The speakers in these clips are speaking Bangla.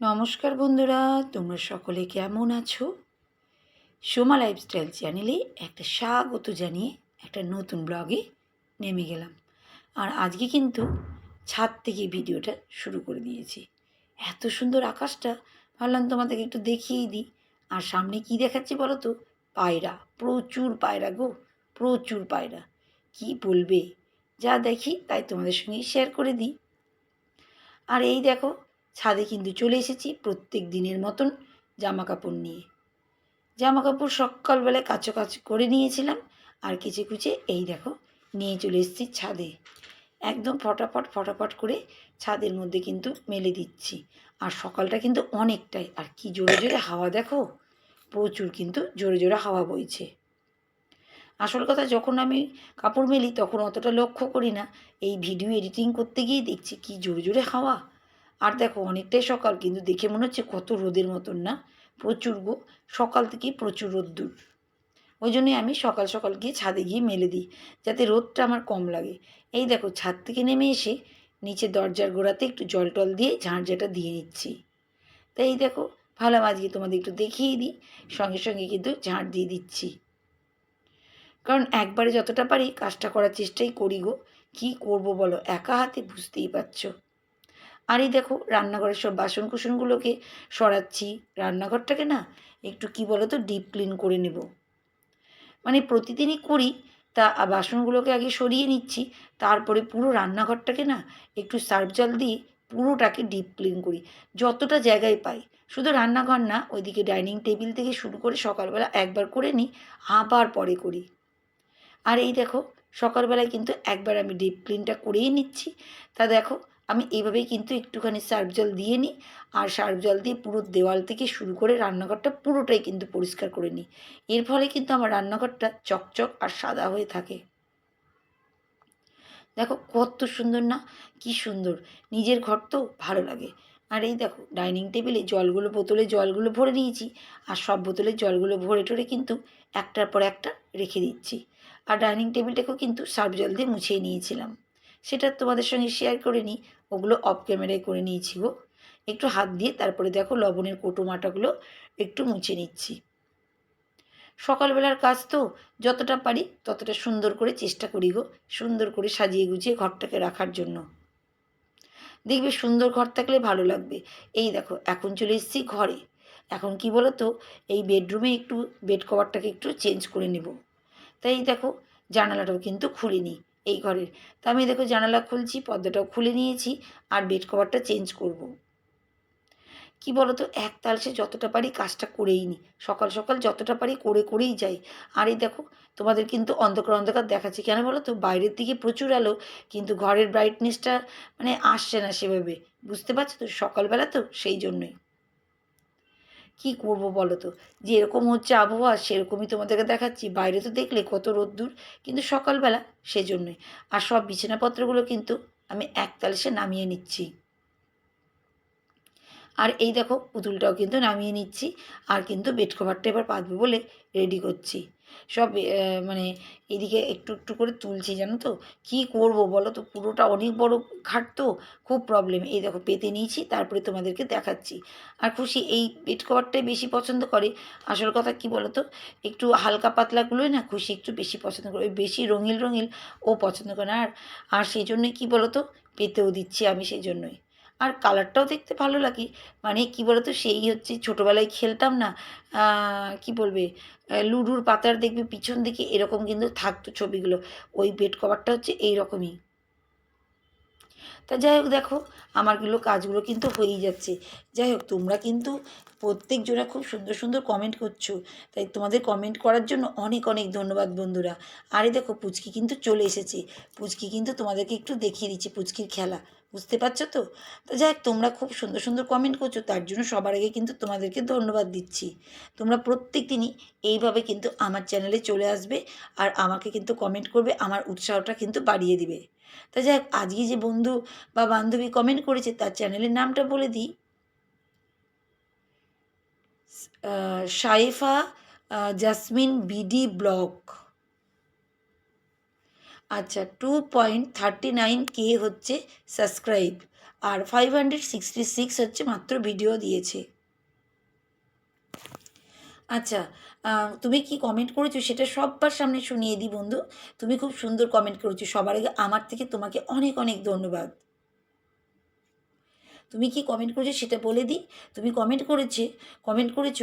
নমস্কার বন্ধুরা, তোমরা সকলে কেমন আছো? সোমা লাইফস্টাইল চ্যানেলে একটা স্বাগত জানিয়ে একটা নতুন ব্লগে নেমে গেলাম। আর আজকে কিন্তু ছাদ থেকে ভিডিওটা শুরু করে দিয়েছি। এত সুন্দর আকাশটা, ভাবলাম তোমাদেরকে একটু দেখিয়েই দিই। আর সামনে কি দেখাচ্ছি বলো তো পায়রা, প্রচুর পায়রা গো, প্রচুর পায়রা। কি বলবে? যা দেখি তাই তোমাদের সঙ্গে শেয়ার করে দিই। আর এই দেখো ছাদে কিন্তু চলে এসেছি প্রত্যেক দিনের মতন জামা কাপড় নিয়ে। জামা কাপড় সকালবেলায় কাচো কাচ করে নিয়েছিলাম আর কেচে কুচে এই দেখো নিয়ে চলে এসেছি ছাদে। একদম ফটাফট ফটাফট করে ছাদের মধ্যে কিন্তু মেলে দিচ্ছি। আর সকালটা কিন্তু অনেকটাই, আর কি জোরে জোরে হাওয়া দেখো, প্রচুর কিন্তু জোরে জোরে হাওয়া বইছে। আসল কথা যখন আমি কাপড় মেলি তখন অতটা লক্ষ্য করি না, এই ভিডিও এডিটিং করতে গিয়ে দেখছি কি জোরে জোরে হাওয়া। আর দেখো, অনেকটাই সকাল, কিন্তু দেখে মনে হচ্ছে কত রোদের মতন না? প্রচুর গো, সকাল থেকেই প্রচুর রোদ্দুর। ওই জন্যই আমি সকাল সকাল গিয়ে ছাদে গিয়ে মেলে দিই, যাতে রোদটা আমার কম লাগে। এই দেখো, ছাদ থেকে নেমে এসে নিচে দরজার গোড়াতে একটু জল টল দিয়ে ঝাঁঝাটা দিয়ে নিচ্ছি। তাই এই দেখো ভালো আজকে তোমাদের একটু দেখিয়ে দিই, সঙ্গে সঙ্গে কিন্তু ঝাঁট দিয়ে দিচ্ছি। কারণ একবারে যতটা পারি কাজটা করার চেষ্টাই করি গো, কী করব বলো, একা হাতে বুঝতেই পারছ। আর এই দেখো, রান্নাঘরের সব বাসন কুসনগুলোকে সরাচ্ছি। রান্নাঘরটাকে না একটু কি বলো তো ডিপ ক্লিন করে নেব। মানে প্রতিদিনই করি, তা বাসনগুলোকে আগে সরিয়ে নিচ্ছি, তারপরে পুরো রান্নাঘরটাকে না একটু সার্ফ জল দিয়ে পুরোটাকে ডিপ ক্লিন করি। যতটা জায়গায় পাই। শুধু রান্নাঘর না, ওইদিকে ডাইনিং টেবিল থেকে শুরু করে সকালবেলা একবার করে নিই, আবার পরে করি। আর এই দেখো, সকালবেলায় কিন্তু একবার আমি ডিপ ক্লিনটা করেই নিচ্ছি। তা দেখো আমি এইভাবেই কিন্তু একটুখানি সার্ফ জল দিয়ে নিই আর সার্ফ জল দিয়ে পুরো দেওয়াল থেকে শুরু করে রান্নাঘরটা পুরোটাই কিন্তু পরিষ্কার করে নিই। এর ফলে কিন্তু আমার রান্নাঘরটা চকচক আর সাদা হয়ে থাকে। দেখো কত সুন্দর না? কি সুন্দর। নিজের ঘর তো ভালো লাগে। আর এই দেখো ডাইনিং টেবিলে জলগুলো বোতলে জলগুলো ভরে নিয়েছি আর সব বোতলের জলগুলো ভরে টরে কিন্তু একটার পর একটা রেখে দিচ্ছি। আর ডাইনিং টেবিলটাকেও কিন্তু সার্ফ জল দিয়ে মুছিয়ে নিয়েছিলাম। সেটা তোমাদের সঙ্গে শেয়ার করে নিই। ওগুলো অফ ক্যামেরায় করে নিয়েছি গো। একটু হাত দিয়ে তারপরে দেখো লবণের কোটো মাটাগুলো একটু মুছে নিচ্ছি। সকালবেলার কাজ তো, যতটা পারি ততটা সুন্দর করে চেষ্টা করি গো, সুন্দর করে সাজিয়ে গুছিয়ে ঘরটাকে রাখার জন্য। দেখবে সুন্দর ঘর থাকলে ভালো লাগবে। এই দেখো, এখন চলে এসেছি ঘরে। এখন কি বলো তো এই বেডরুমে একটু বেড কভারটাকে একটু চেঞ্জ করে নেব। তাই দেখো, জানালাটাও কিন্তু খুলিনি। এই ঘরের। তা আমি দেখো জানালা খুলছি, পর্দাটাও খুলে নিয়েছি আর বেড কভারটা চেঞ্জ করব। কি বলো তো এক তালসে যতটা পারি কাজটা করেই নি। সকাল সকাল যতটা পারি করে করেই যাই। আর এই দেখো, তোমাদের কিন্তু অন্ধকার অন্ধকার দেখাচ্ছি। কেন বলো তো বাইরের দিকে প্রচুর আলো, কিন্তু ঘরের ব্রাইটনেসটা মানে আসছে না সেভাবে। বুঝতে পারছ তো, সকালবেলা তো সেই জন্যই। কি করব বলো তো? যেরকম হচ্ছে আবহাওয়া, সেরকমই তোমাদেরকে দেখাচ্ছি। বাইরে তো দেখলে কত রোদ্দুর, কিন্তু সকালবেলা সেজন্যই। আর সব বিছানাপত্রগুলো কিন্তু আমি একতালিশে নামিয়ে নিচ্ছি। আর এই দেখো, পুতুলটাও কিন্তু নামিয়ে নিচ্ছি। আর কিন্তু বেড কভারটা এবার পাতবো বলে রেডি করছি। সব মানে এদিকে একটু একটু করে তুলছি, জানো তো? কী করব বলো তো? পুরোটা অনেক বড় ঘাট তো, খুব প্রবলেম এই দেখো, পেতে নিয়েছি, তারপরে তোমাদেরকে দেখাচ্ছি। আর খুশি, এই বেড কভারটাই বেশি পছন্দ করে। আসল কথা কি বলো তো? একটু হালকা পাতলাগুলোই না খুশি একটু বেশি পছন্দ করে। বেশি রঙিল রঙিল ও পছন্দ করে আর আর সেই জন্যই কী বলো তো? পেতেও দিচ্ছি আমি সেই জন্যই। আর কালারটাও দেখতে ভালো লাগে। মানে কি বলতো, সেই হচ্ছে ছোটোবেলায় খেলতাম না কি বলবে লুডুর পাতার দেখবে, পিছন দিকে এরকম কিন্তু থাকতো ছবিগুলো। ওই বেড কভারটা হচ্ছে এই রকমই তা যাই হোক, দেখো আমারগুলো কাজগুলো কিন্তু হয়েই যাচ্ছে। যাই হোক, তোমরা কিন্তু প্রত্যেকজনা খুব সুন্দর সুন্দর কমেন্ট করছ। তাই তোমাদের কমেন্ট করার জন্য অনেক অনেক ধন্যবাদ বন্ধুরা। আরে দেখো, পুচকি কিন্তু চলে এসেছে। পুচকি কিন্তু তোমাদেরকে একটু দেখিয়ে দিচ্ছে, পুচকির খেলা। বুঝতে পারছ তো? তো যাই তোমরা খুব সুন্দর সুন্দর কমেন্ট করছ, তার জন্য সবার আগে কিন্তু তোমাদেরকে ধন্যবাদ দিচ্ছি। তোমরা প্রত্যেক দিনই এইভাবে কিন্তু আমার চ্যানেলে চলে আসবে আর আমাকে কিন্তু কমেন্ট করবে, আমার উৎসাহটা কিন্তু বাড়িয়ে দিবে। তা যাই হোক আজকে যে বন্ধু বা বান্ধবী কমেন্ট করেছে, তার চ্যানেলের নামটা বলে দিই। Saifa Jasmin, BD blog. আচ্ছা two point thirty nine K হচ্ছে সাবস্ক্রাইব আর ফাইভ হান্ড্রেড সিক্সটি সিক্স হচ্ছে মাত্র ভিডিও দিয়েছে। আচ্ছা তুমি কি কমেন্ট করেছ সেটা সবার সামনে শুনিয়ে দিই বন্ধু। তুমি খুব সুন্দর কমেন্ট করেছ, সবার আগে আমার থেকে তোমাকে অনেক অনেক ধন্যবাদ। তুমি কি কমেন্ট করেছ সেটা বলে দিই তুমি কমেন্ট করেছে কমেন্ট করেছ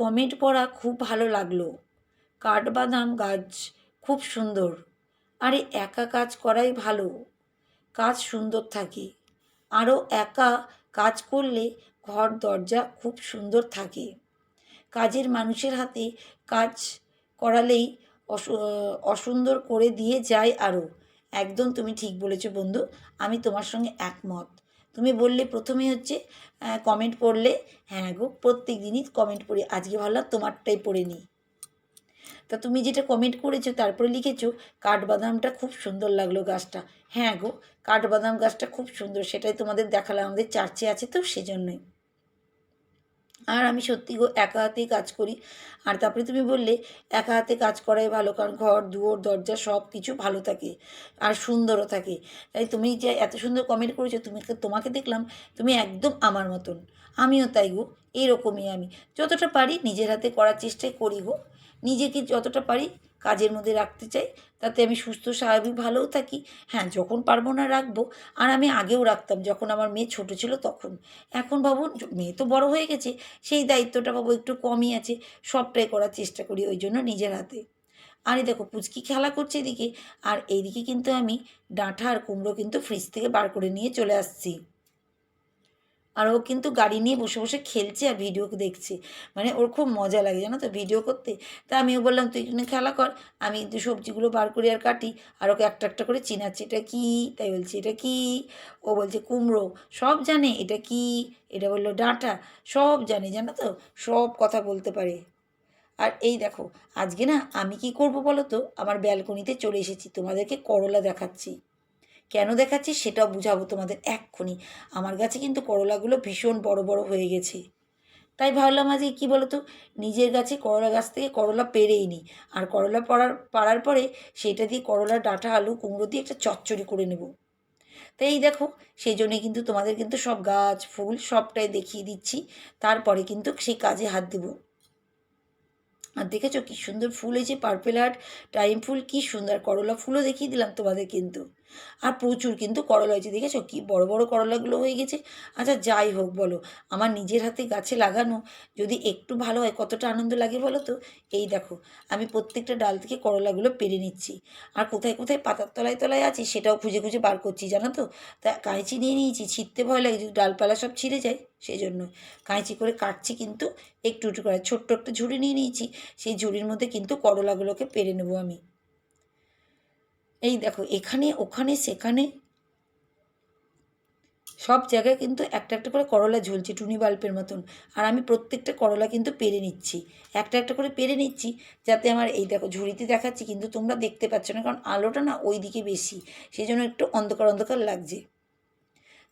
কমেন্ট পড়া খুব ভালো লাগল। কাঠবাদাম গাছ খুব সুন্দর। আরে একা কাজ করাই ভালো। কাজ সুন্দর থাকে। আরও একা কাজ করলে ঘর, দরজা খুব সুন্দর থাকে। কাজের মানুষের হাতে কাজ করালেই অসু- অসুন্দর করে দিয়ে যায় আরও। একদম তুমি ঠিক বলেছ বন্ধু, আমি তোমার সঙ্গে একমত। তুমি বললে প্রথমে হচ্ছে কমেন্ট পড়লে হ্যাঁ গো, প্রত্যেক দিনই কমেন্ট পড়ি। আজকে ভাবলাম তোমারটাই পড়ে নিই। তা তুমি যেটা কমেন্ট করেছ, তারপরে লিখেছো, কাঠবাদামটা খুব সুন্দর লাগল গাছটা। হ্যাঁ গো, কাঠবাদাম গাছটা খুব সুন্দর, সেটাই তোমাদের দেখালাম, আমাদের চার্চে আছে তো সেজন্যই। আর আমি সত্যি গো, একা হাতেই কাজ করি। আর তারপরে তুমি বললে, একা হাতে কাজ করাই ভালো, কারণ ঘর, দুয়ার, দরজা সব কিছু ভালো থাকে, আর সুন্দরও থাকে। তাই তুমি যে এত সুন্দর কমেন্ট করেছ, তুমি তোমাকে দেখলাম, তুমি একদম আমার মতন। আমিও তাই গো, এরকমই আমি। যতটা পারি নিজের হাতে করার চেষ্টাই করি গো। নিজেকে যতটা পারি কাজের মধ্যে রাখতে চাই। তাতে আমি সুস্থ, স্বাভাবিক, ভালোও থাকি। হ্যাঁ যখন পারব না রাখব। আর আমি আগেও রাখতাম, যখন আমার মেয়ে ছোট ছিল তখন। এখন ভাবুন মেয়ে তো বড় হয়ে গেছে, সেই দায়িত্বটা ভাবো একটু কমই আছে। সবটাই করার চেষ্টা করি ওই জন্য নিজের হাতে। আর এই দেখো, পুচকি খেলা করছে এদিকে। আর এইদিকে কিন্তু আমি ডাঁটা আর কুমড়ো কিন্তু ফ্রিজ থেকে বার করে নিয়ে চলে আসছি। আর ও কিন্তু গাড়ি নিয়ে বসে বসে খেলছে আর ভিডিও দেখছে। মানে ওর খুব মজা লাগে, জানো তো ভিডিও করতে। তা আমিও বললাম, তুই এখানে খেলা কর, আমি কিন্তু সবজিগুলো বার করি আর কাটি, আর ওকে একটা একটা করে চিনাচ্ছি, এটা কী? তাই বলছি, এটা কী? ও বলছে, কুমড়ো, সব জানে, এটা কি? এটা বলল, ডাঁটা, সব জানে, জানো তো, সব কথা বলতে পারে। আর এই দেখো, আজকে না আমি কি করব বলো তো? আমার ব্যালকনিতে চলে এসেছি, তোমাদেরকে করলা দেখাচ্ছি। কেন দেখাচ্ছি সেটাও বুঝাবো তোমাদের এক্ষুনি। আমার কাছে কিন্তু করলাগুলো ভীষণ বড় বড় হয়ে গেছে। তাই ভাবলাম আজকে কী তো নিজের গাছে করলা গাছ থেকে করলা পেরেই নিই আর করলা পড়ার, পাড়ার পরে সেটা দিয়ে করলা ডাঁটা, আলু, কুমড়ো দিয়ে একটা চচ্চড়ি করে নেব। তাই এই দেখো, সেই জন্যে কিন্তু তোমাদের কিন্তু সব গাছ, ফুল সবটাই দেখিয়ে দিচ্ছি। তারপরে কিন্তু সেই কাজে হাত দেবো। আর দেখেছ কি সুন্দর ফুল হয়েছে পার্পেল হার্ট টাইম ফুল, কি সুন্দর। করলা ফুলও দেখিয়ে দিলাম তোমাদের কিন্তু। আর প্রচুর কিন্তু করলা হয়েছে, দেখেছ? কি বড় বড় করলাগুলো হয়ে গেছে। আচ্ছা যাই হোক বলো, আমার নিজের হাতে গাছে লাগানো যদি একটু ভালো হয়, কতটা আনন্দ লাগে বলো তো? এই দেখো, আমি প্রত্যেকটা ডাল থেকে করলাগুলো পেরে নিচ্ছি। আর কোথায় কোথায় পাতার তলায় তলায় আছে, সেটাও খুঁজে খুঁজে বার করছি, জানো তো? তা কাঁচি নিয়ে নিয়েছি, ছিঁড়তে ভয় লাগে, যদি ডালপালা সব ছিঁড়ে যায় সেই জন্য কাঁচি করে কাটছি কিন্তু একটু একটু করে, ছোট্ট একটা ঝুড়ি নিয়ে নিয়েছি, সেই ঝুড়ির মধ্যে কিন্তু করলাগুলোকে পেরে নেব আমি। এই দেখো, এখানে, ওখানে, সেখানে। সব জায়গায় কিন্তু একটা একটা করে করলা ঝুলছে, টুনি বাল্বের মতন। আর আমি প্রত্যেকটা করলা কিন্তু পেরে নিচ্ছি। একটা একটা করে পেরে নিচ্ছি, যাতে আমার এই দেখো, ঝুড়িতে দেখাচ্ছি, কিন্তু তোমরা দেখতে পাচ্ছ না, কারণ আলোটা না ওই দিকে বেশি। সেই জন্য একটু অন্ধকার অন্ধকার লাগছে।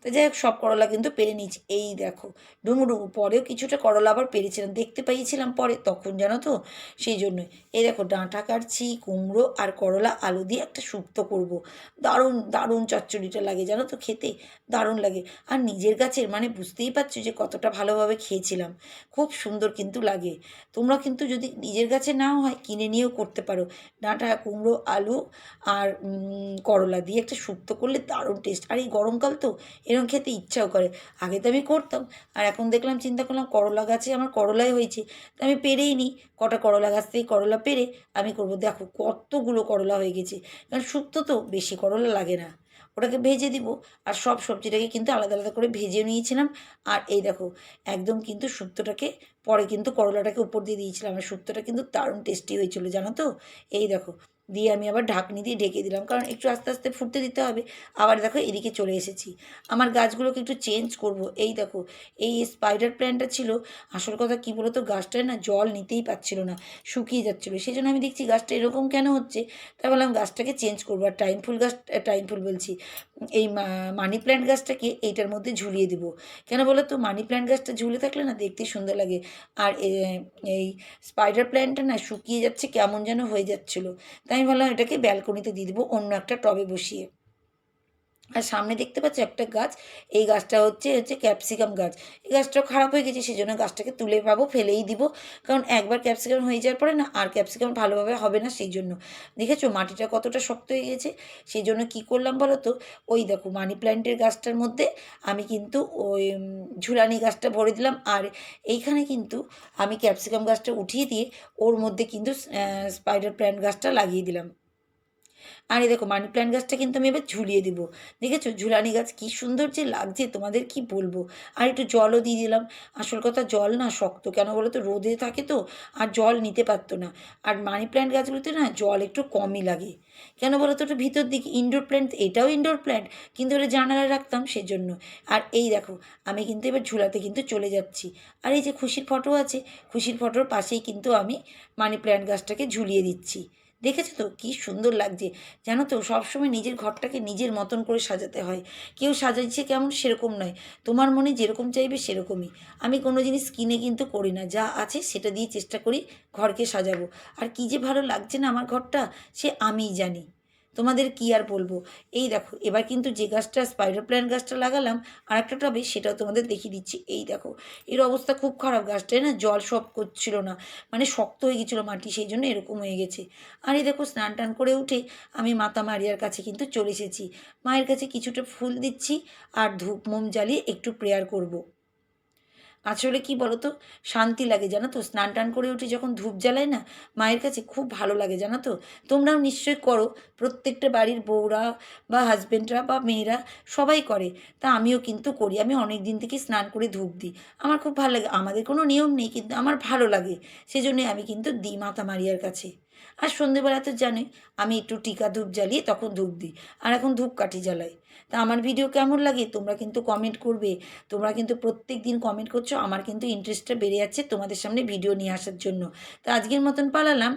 তো যাই হোক, সব করলা কিন্তু পেরে নিয়েছি। এই দেখো, ডুমুডুমু, পরেও কিছুটা করলা আবার পেরেছিলাম। দেখতে পাইছিলাম পরে, তখন জানো তো? সেই জন্যই। এই দেখো, ডাঁটা কাটছি, কুমড়ো আর করলা, আলু দিয়ে একটা শুক্তো করব। দারুণ দারুণ চচ্চড়িটা লাগে, জানো তো খেতে? দারুণ লাগে। আর নিজের গাছের মানে বুঝতেই পারছ যে কতটা ভালোভাবে খেয়েছিলাম। খুব সুন্দর কিন্তু লাগে। তোমরা কিন্তু যদি নিজের গাছে নাও হয়, কিনে নিয়েও করতে পারো। ডাঁটা, কুমড়ো, আলু আর করলা দিয়ে একটা শুক্তো করলে দারুণ টেস্ট আর এই গরমকাল তো এরকম খেতে ইচ্ছাও করে। আগে তো আমি করতাম, আর এখন দেখলাম, চিন্তা করলাম করলা গাছে আমার করলাই হয়েছে। তো আমি পেরেই নিই কটা করলা গাছ থেকে করলা পেরে আমি করব। দেখো কতগুলো করলা হয়ে গেছে। কারণ শুক্তো তো বেশি করলা লাগে না। ওটাকে ভেজে দিব, আর সব সবজিটাকে কিন্তু আলাদা আলাদা করে ভেজে নিয়েছিলাম। আর এই দেখো, একদম কিন্তু শুক্তোটাকে পরে কিন্তু করলাটাকে উপর দিয়ে দিয়েছিলাম। আর শুক্তোটা কিন্তু দারুণ টেস্টি হয়েছিল, জানো তো? এই দেখো দিয়ে আমি আবার ঢাকনি দিয়ে ঢেকে দিলাম। কারণ একটু আস্তে আস্তে ফুটতে দিতে হবে। আবার দেখো এদিকে চলে এসেছি। আমার গাছগুলোকে একটু চেঞ্জ করব। এই দেখো, এই স্পাইডার প্ল্যান্টটা ছিল। আসল কথা কী বলতো? গাছটায় না জল নিতেই পারছিল না, শুকিয়ে যাচ্ছিল। সেই জন্য আমি দেখছি গাছটা এরকম কেন হচ্ছে? তাই বললাম গাছটাকে চেঞ্জ করব। আর টাইম ফুল গাছ টাইম ফুল বলছি, এই মানি প্ল্যান্ট গাছটাকে এইটার মধ্যে ঝুলিয়ে দেবো। কেন বলো তো মানি প্ল্যান্ট গাছটা ঝুলে থাকলে না দেখতে সুন্দর লাগে। আর এই স্পাইডার প্ল্যান্টটা না শুকিয়ে যাচ্ছে, কেমন যেন হয়ে যাচ্ছিল। তাই আমি ভাবলাম এটাকে ব্যালকনিতে দিয়ে দেবো অন্য একটা টবে বসিয়ে। আর সামনে দেখতে পাচ্ছ একটা গাছ। এই গাছটা হচ্ছে হচ্ছে ক্যাপসিকাম গাছ। এই গাছটাও খারাপ হয়ে গেছে সেই জন্য গাছটাকে তুলে পাবো, ফেলেই দিব। কারণ একবার ক্যাপসিকাম হয়ে যাওয়ার পরে না, আর ক্যাপসিকাম ভালোভাবে হবে না সেই জন্য দেখেছ, মাটিটা কতটা শক্ত হয়ে গেছে? সেই জন্য কী করলাম বলো তো? ওই দেখো, মানি প্ল্যান্টের গাছটার মধ্যে আমি কিন্তু ওই ঝুলানি গাছটা ভরে দিলাম। আর এইখানে কিন্তু আমি ক্যাপসিকাম গাছটা উঠিয়ে দিয়ে ওর মধ্যে কিন্তু স্পাইডার প্ল্যান্ট গাছটা লাগিয়ে দিলাম। আর এই দেখো মানি প্ল্যান্ট গাছটা কিন্তু আমি এবার ঝুলিয়ে দিব। দেখেছ? ঝুলানি গাছ কী সুন্দর যে লাগছে, তোমাদের কি বলব? আর একটু জলও দিয়ে দিলাম। আসল কথা জল না শক্ত, কেন বলো তো রোদে থাকে তো, আর জল নিতে পারতো না। আর মানি প্ল্যান্ট গাছগুলোতে না জল একটু কমই লাগে। কেন বলো তো ওটা ভিতর দিকে ইনডোর প্ল্যান্ট এটাও ইনডোর প্ল্যান্ট কিন্তু ওটা জানালায় রাখতাম সেজন্য। আর এই দেখো, আমি কিন্তু এবার ঝুলাতে কিন্তু চলে যাচ্ছি। আর এই যে খুশির ফটো আছে, খুশির ফটোর পাশেই কিন্তু আমি মানি প্ল্যান্ট গাছটাকে ঝুলিয়ে দিচ্ছি। দেখেছ তো? কী সুন্দর লাগছে। জানো তো, সবসময় নিজের ঘরটাকে নিজের মতন করে সাজাতে হয়। কেউ সাজাইছে কেমন সেরকম নয়। তোমার মনে যেরকম চাইবে সেরকমই। আমি কোনো জিনিস কিনে কিন্তু করি না। যা আছে সেটা দিয়ে চেষ্টা করি ঘরকে সাজাবো। আর কী যে ভালো লাগছে না আমার ঘরটা, সে আমিই জানি। তোমাদের কি আর বলব? এই দেখো, এবার কিন্তু যে গাছটা স্পাইডার প্ল্যান্ট গাছটা লাগালাম আর একটা টবে সেটাও তোমাদের দেখিয়ে দিচ্ছি। এই দেখো, এর অবস্থা খুব খারাপ গাছটায় না? জল সব করছিল না মানে শক্ত হয়ে গেছিল মাটি, সেই জন্য এরকম হয়ে গেছে। আর এই দেখো, স্নান টান করে উঠে আমি মাতা মারিয়ার কাছে কিন্তু চলে এসেছি। মায়ের কাছে কিছুটা ফুল দিচ্ছি আর ধূপ মোম জ্বালিয়ে একটু প্রেয়ার করব। আসলে কি বলো তো শান্তি লাগে, জানো তো? স্নান টান করে উঠে যখন ধূপ জ্বালাই না, মায়ের কাছে খুব ভালো লাগে, জানো তো? তোমরাও নিশ্চয়ই করো। প্রত্যেকটা বাড়ির বউরা বা হাজবেন্ডরা বা মেয়েরা সবাই করে। তা আমিও কিন্তু করি। আমি অনেক দিন থেকে স্নান করে ধূপ দিই। আমার খুব ভালো লাগে। আমাদের কোনো নিয়ম নেই, কিন্তু আমার ভালো লাগে। সেজন্যই আমি কিন্তু দিই মাতা মারিয়ার কাছে। আর সন্ধেবেলা তো জানে আমি একটু টিকা ধূপ জ্বালিয়ে তখন ধূপ দিই, আর এখন ধূপ ধূপকাঠি জ্বালাই। তা আমার ভিডিও কেমন লাগে? তোমরা কিন্তু কমেন্ট করবে। তোমরা কিন্তু প্রত্যেক দিন কমেন্ট করছ, আমার কিন্তু ইন্টারেস্টটা বেড়ে যাচ্ছে তোমাদের সামনে ভিডিও নিয়ে আসার জন্য। তো আজকের মতন পালালাম।